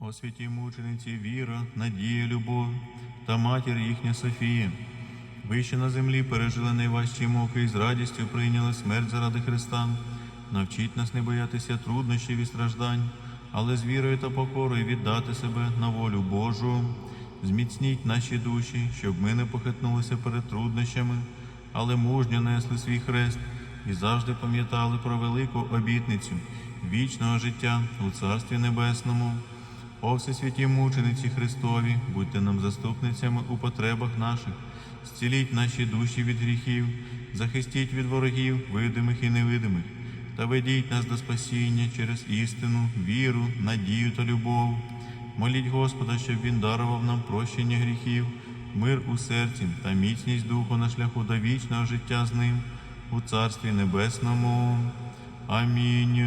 О святі мучениці віра, надія, любов та матір їхня Софія. Ви ще на землі пережили найважчі муки і з радістю прийняли смерть заради Христа. Навчіть нас не боятися труднощів і страждань, але з вірою та покорою віддати себе на волю Божу. Зміцніть наші душі, щоб ми не похитнулися перед труднощами, але мужньо несли свій хрест і завжди пам'ятали про велику обітницю вічного життя у Царстві Небесному. О всесвяті мучениці Христові, будьте нам заступницями у потребах наших, зціліть наші душі від гріхів, захистіть від ворогів, видимих і невидимих, та ведіть нас до спасіння через істину, віру, надію та любов. Моліть Господа, щоб Він дарував нам прощення гріхів, мир у серці та міцність духу на шляху до вічного життя з ним у Царстві Небесному. Амінь.